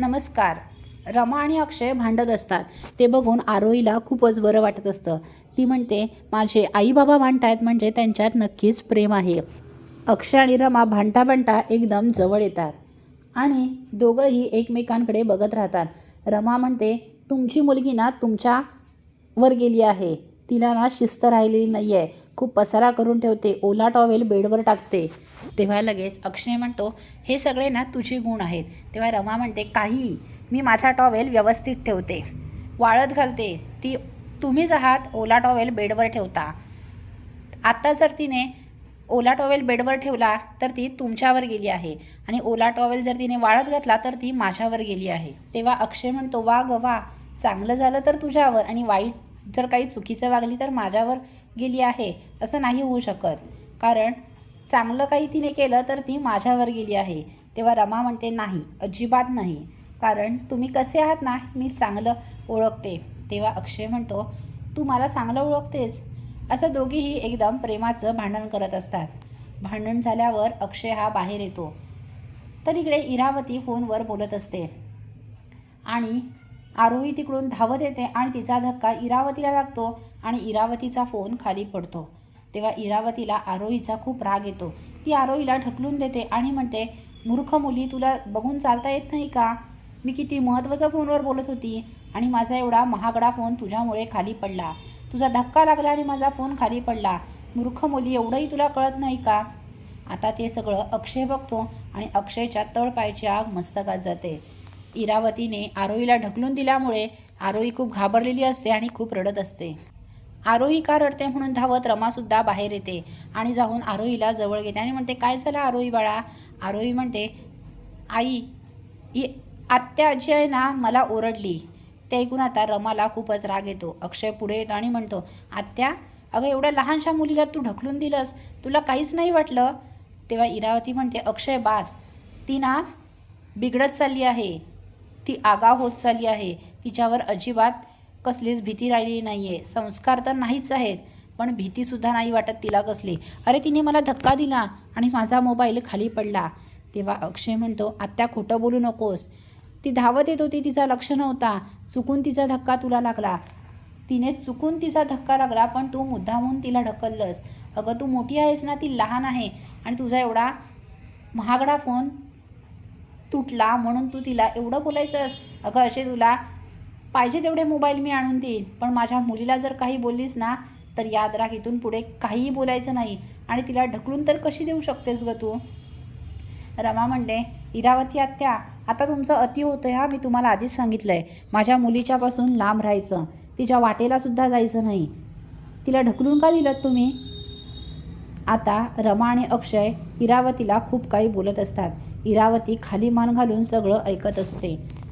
नमस्कार. रमा आणि अक्षय भांडत असतात. ते बघून आरोईला खूपच बरं वाटत असतं. ती म्हणते माझे आई बाबा भांडतायत म्हणजे त्यांच्यात नक्कीच प्रेम आहे. अक्षय आणि रमा भांडता भांडता एकदम जवळ येतात. आणि दोघंही एकमेकांकडे बघत राहतात. रमा म्हणते तुमची मुलगी ना तुमच्या वर गेली आहे. तिला ना शिस्त राहिलेली नाही आहे खूप पसारा करून ठेवते. ओला टॉवेल बेडवर टाकते. तेव्हा लगेच अक्षय म्हणतो हे सगळे ना तुझे गुण आहेत. तेव्हा रमा म्हणते काही मी माझा टॉवेल व्यवस्थित ठेवते. वाळत घालते. ती तुम्हीच आहात ओला टॉवेल बेडवर ठेवता. आत्ता जर तिने ओला टॉवेल बेडवर ठेवला तर ती तुमच्यावर गेली आहे. आणि ओला टॉवेल जर तिने वाळत घातला तर ती माझ्यावर गेली आहे. तेव्हा अक्षय म्हणतो वा ग वा. चांगलं झालं तर तुझ्यावर आणि वाईट जर काही चुकीचं वागली तर माझ्यावर गेली आहे. असं नाही होऊ शकत. कारण चांगलं काही तिने केलं तर ती माझ्यावर गेली आहे. तेव्हा रमा म्हणते नाही अजिबात नाही. कारण तुम्ही कसे आहात ना मी चांगलं ओळखते. तेव्हा अक्षय म्हणतो तू मला चांगलं ओळखतेस. असं दोघीही एकदम प्रेमाचं भांडण करत असतात. भांडण झाल्यावर अक्षय हा बाहेर येतो. तर इकडे इरावती फोनवर बोलत असते. आणि आरोही तिकडून धावत येते आणि तिचा धक्का इरावतीला लागतो आणि इरावतीचा फोन खाली पडतो. तेव्हा इरावतीला आरोहीचा खूप राग येतो. ती आरोहीला ढकलून देते आणि म्हणते मूर्ख मुली तुला बघून चालता येत नाही का? मी किती महत्त्वाचा फोनवर बोलत होती आणि माझा एवढा महागडा फोन तुझ्यामुळे खाली पडला. तुझा धक्का लागला आणि माझा फोन खाली पडला. मूर्ख मुली एवढंही तुला कळत नाही का? आता ते सगळं अक्षय बघतो आणि अक्षयच्या तळपायची आग मस्तकात जाते. इरावतीने आरोहीला ढकलून दिल्यामुळे आरोही खूप घाबरलेली असते आणि खूप रडत असते. आरोही का रडते म्हणून धावत रमासुद्धा बाहेर येते. आणि जाऊन आरोहीला जवळ घेते. आणि म्हणते काय झालं आरोही बाळा? आरोही म्हणते आई आत्या आजी आहे ना मला ओरडली. ते ऐकून आता रमाला खूपच राग येतो. अक्षय पुढे येतो आणि म्हणतो आत्या अगं एवढ्या लहानशा मुलीला तू ढकलून दिलंस. तुला काहीच नाही वाटलं? तेव्हा इरावती म्हणते अक्षय बास ती ना बिघडत चालली आहे. ती आगाव होत चालली आहे. तिच्यावर अजिबात कसलीच भीती राहिली नाही आहे संस्कार तर नाहीच आहेत पण भीतीसुद्धा नाही वाटत तिला कसली. अरे तिने मला धक्का दिला आणि माझा मोबाईल खाली पडला. तेव्हा अक्षय म्हणतो आत्या खोटं बोलू नकोस. ती धावत येत होती तिचा लक्ष नव्हता. चुकून तिचा धक्का तुला लागला. तिने चुकून तिचा धक्का लागला पण तू मुद्दामून तिला ढकललंस. अगं तू मोठी आहेस ना ती लहान आहे आणि तुझा एवढा महागडा फोन तुटला म्हणून तू तिला एवढं बोलायचंस. अगं असे तुला पाहिजे तेवढे मोबाईल मी आणून देईन. पण माझ्या मुलीला जर काही बोललीस ना तर याद राख इथून पुढे काहीही बोलायचं नाही. आणि तिला ढकलून तर कशी देऊ शकतेस ग तू? रमा म्हणते इरावती आत्या आता तुमचं अति होतं हा मी तुम्हाला आधीच सांगितलं आहे माझ्या मुलीच्यापासून लांब राहायचं. तिच्या वाटेलासुद्धा जायचं नाही. तिला ढकलून का दिलं तुम्ही? आता रमा आणि अक्षय इरावतीला खूप काही बोलत असतात. इरावती खाली मान घालून सगळं ऐकत असते.